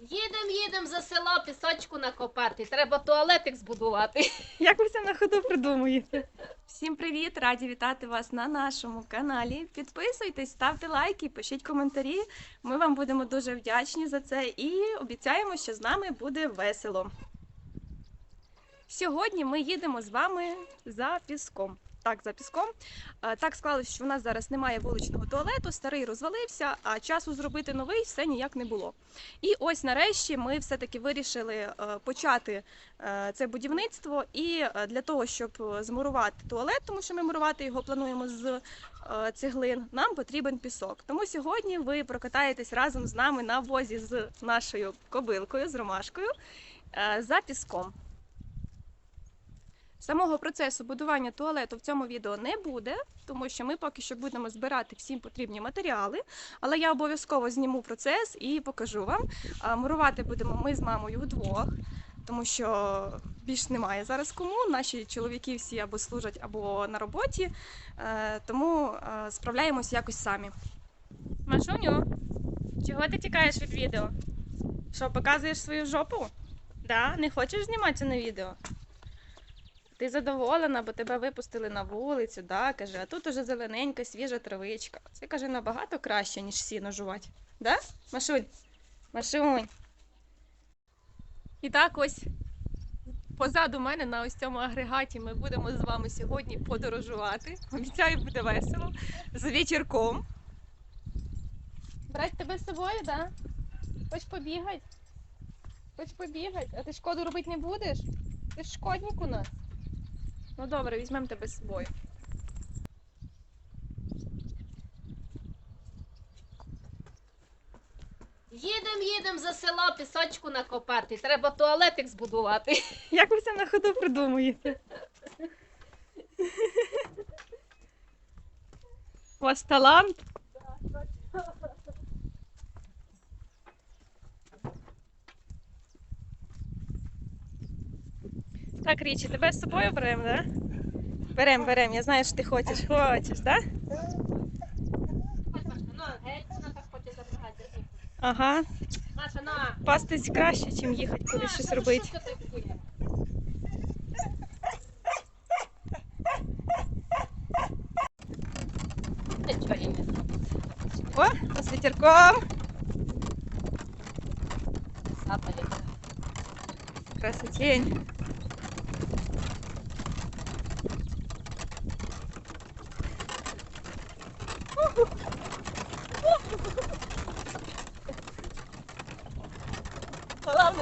Їдем, їдем за села пісочку накопати. Треба туалетик збудувати. Як ви все на ходу придумуєте? Всім привіт! Раді вітати вас на нашому каналі. Підписуйтесь, ставте лайки, пишіть коментарі. Ми вам будемо дуже вдячні за це і обіцяємо, що з нами буде весело. Сьогодні ми їдемо з вами за піском. Так, за піском. Е, Так склалося, що в нас зараз немає вуличного туалету, старий розвалився, а часу зробити новий все ніяк не було. І ось нарешті ми все-таки вирішили е, почати е, це будівництво. І для того, щоб змурувати туалет, тому що ми мурувати його плануємо з цеглин, нам потрібен пісок. Тому сьогодні ви прокатаєтесь разом з нами на возі з нашою кобилкою, з ромашкою за піском. Самого процесу будування туалету в цьому відео не буде, тому що ми поки що будемо збирати всім потрібні матеріали, але я обов'язково зніму процес і покажу вам. Мурувати будемо ми з мамою вдвох, тому що більш немає зараз кому. Наші чоловіки всі або служать, або на роботі, Е, тому е, справляємось якось самі. Машуню, чого ти тікаєш від відео? Що, показуєш свою жопу? Да? Не хочеш зніматися на відео? Ти задоволена, бо тебе випустили на вулицю, да, каже, а тут уже зелененька, свіжа травичка. Це каже набагато краще, ніж сіно жувати. Да? Машунь? Машунь. І так ось позаду мене на ось цьому агрегаті ми будемо з вами сьогодні подорожувати. Обіцяю, буде весело. З вечірком. Брать тебе з собою, да? Хоч побігать? Хоч побігать? А ти шкоду робити не будеш? Ти ж шкодник у нас. Ну добре, візьмемо тебе з собою. Їдем, їдем за села пісочку накопати. Треба туалетик збудувати. Як ви все на ходу придумуєте? У вас талант? Так, Річі, тебе з собою беремо, да? Берем, берем. Я знаю, що ти хочеш. Хочеш, так. Ага. Пастись краще, ніж їхати кудись щось робити. О, з вітерком. Красотень.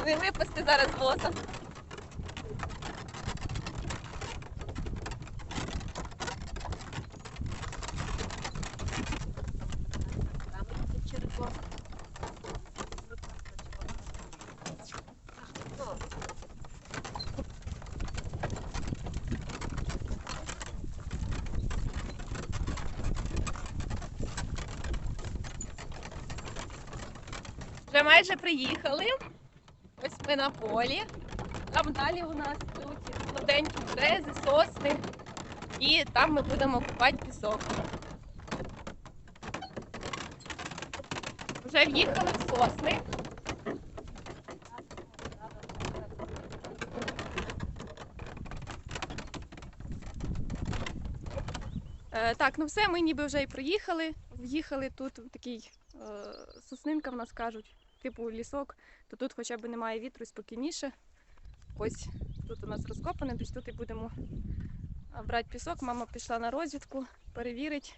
Не випасти зараз черепок. Вже майже приїхали. Ми на полі. Там далі у нас тут солоденькі берези, сосни. І там ми будемо купати пісок. Вже в'їхали в сосни. Е, так, ну все, ми ніби вже і проїхали. В'їхали тут такий е, соснинка, в нас кажуть, типу лісок, то тут хоча б немає вітру спокійніше. Ось тут у нас розкопане, десь тут і будемо брати пісок. Мама пішла на розвідку, перевірить,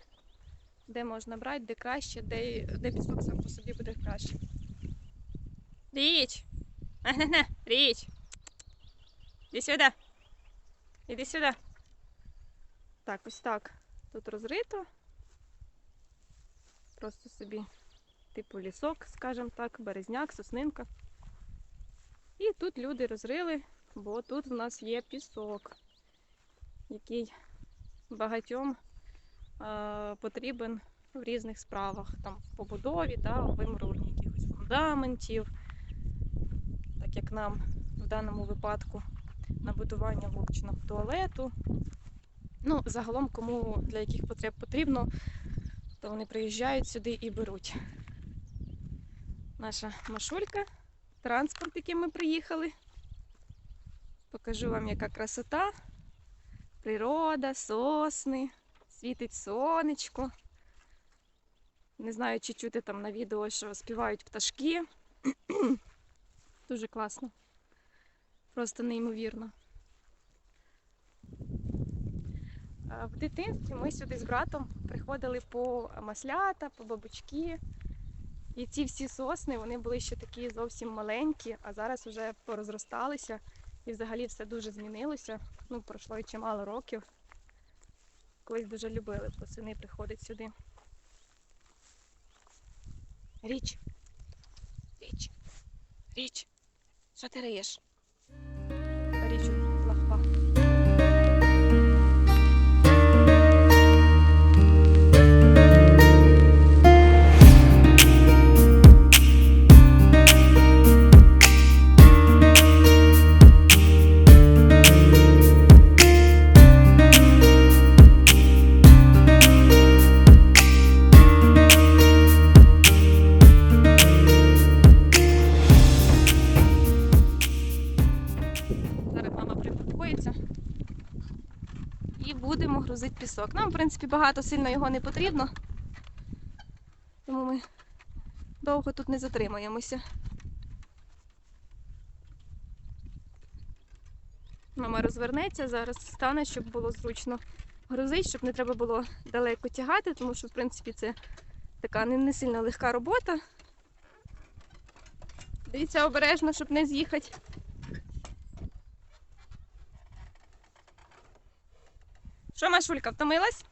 де можна брати, де краще, де, де пісок сам по собі буде краще. Річ! Ага, Річ! Іди сюди! Іди сюди! Так, ось так. Тут розрито. Просто собі типу лісок, скажімо так, березняк, соснинка. І тут люди розрили, бо тут в нас є пісок, який багатьом е, потрібен в різних справах, там в побудові, да, в вимуруванні якихось фундаментів, так як нам в даному випадку на будування вуличного туалету. Ну, загалом, кому для яких потреб потрібно, то вони приїжджають сюди і беруть. Наша машулька транспорт, яким ми приїхали. Покажу вам, яка красота. Природа, сосни, світить сонечко. Не знаю, чи чути там на відео, що співають пташки. Дуже класно. Просто неймовірно. В дитинстві ми сюди з братом приходили по маслята, по бабочки. І ці всі сосни вони були ще такі зовсім маленькі, а зараз вже порозросталися і взагалі все дуже змінилося. Ну, пройшло і чимало років. Колись дуже любили восени приходить сюди. Річ. Річ. Річ. Що ти риєш? Пісок. Нам, в принципі, багато сильно його не потрібно. Тому ми довго тут не затримаємося. Мама розвернеться, зараз стане, щоб було зручно грузити, щоб не треба було далеко тягати, тому що, в принципі, це така не сильно легка робота. Дивіться обережно, щоб не з'їхати. Що, Машулька, втомилась?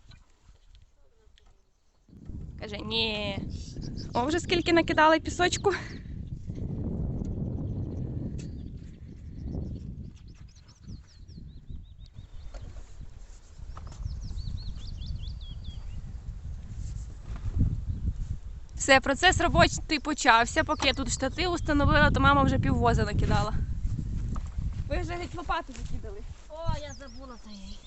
Каже, ні. О, вже скільки накидали пісочку. Все, процес робочий почався. Поки я тут штатив установила, то мама вже піввоза накидала. Ви вже геть лопату закидали. О, я забула за її.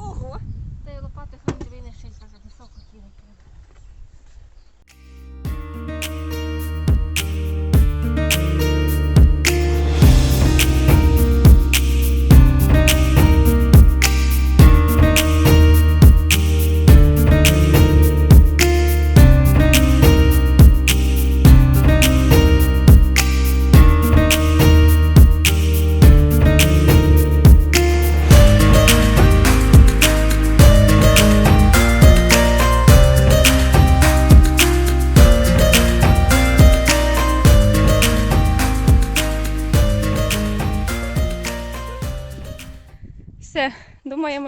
Ого! Та й лопати хай не винесуть, за високо кидати.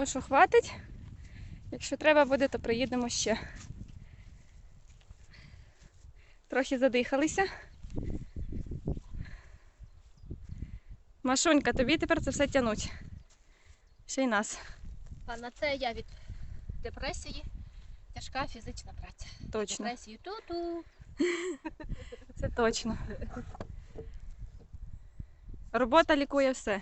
Думаємо, що хватить. Якщо треба буде, то приїдемо ще. Трохи задихалися. Машунька, тобі тепер це все тянуть. Ще й нас. А на це я від депресії. Тяжка фізична праця. Точно. Депресію ту-ту. Це точно. Робота лікує. Все,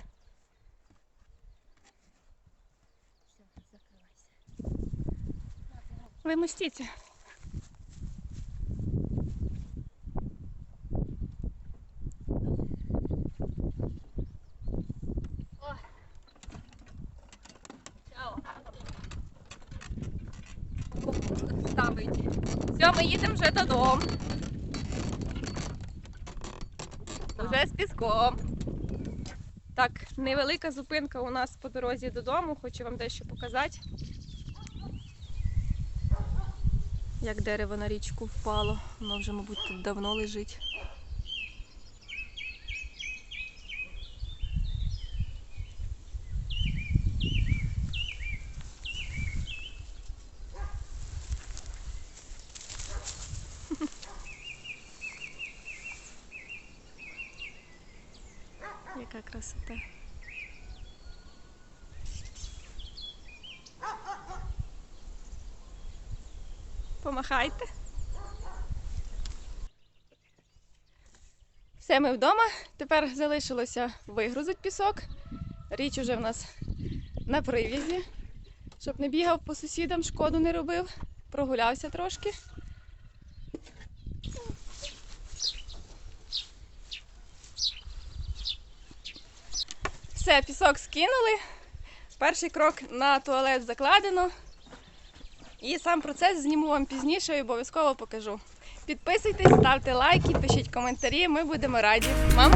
Ставить. Все, ми їдемо вже додому. Вже з піском. Так, невелика зупинка у нас по дорозі додому, хочу вам дещо показати. Як дерево на річку впало, воно вже, мабуть, тут давно лежить. Яка красота. помахайте. Все ми вдома. Тепер залишилося вигрузити пісок. Річ уже в нас на привізі, щоб не бігав по сусідам, шкоду не робив, прогулявся трошки. Все, пісок скинули. Перший крок на туалет закладено. І сам процес зніму вам пізніше і обов'язково покажу. Підписуйтесь, ставте лайки, пишіть коментарі, ми будемо раді. Мам?